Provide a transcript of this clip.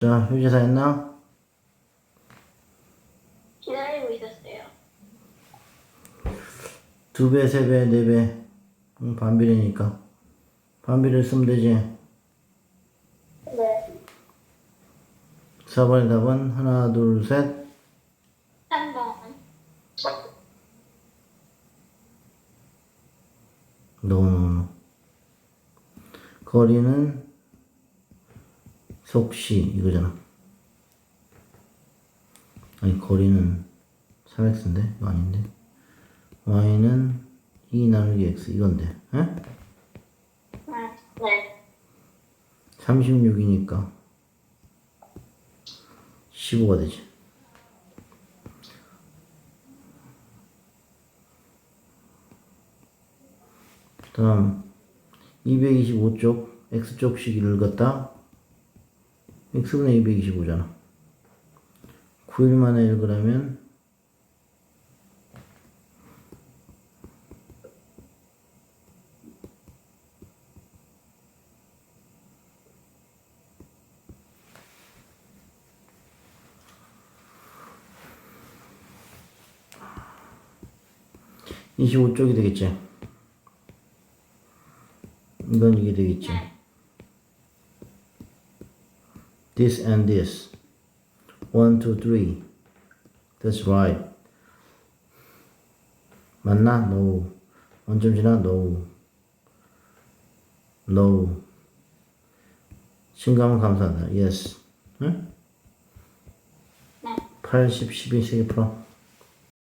자, 휴지사 했나? 기다리고 있었어요. 두 배, 세 배, 네 배. 응, 반비례니까. 반비례 쓰면 되지. 네. 4번의 답은 하나, 둘, 셋. 3번. 노노노. 거리는 속시 이거잖아. 아니 거리는 3x인데 이거 아닌데. y는 2 나누기 x 이건데. 에? 네. 36이니까 15가 되지. 다음 225쪽 x쪽 시기를 읽었다. X분의 225잖아. 9일 만에 읽으라면 이십오 쪽이 되겠지. 이건 이게 되겠지. This and this. One, two, three. That's right. 맞나? No. 원점 지나? No. No. 신감은 감사하다. Yes. 응? 네. 80, 12, 3개 풀어.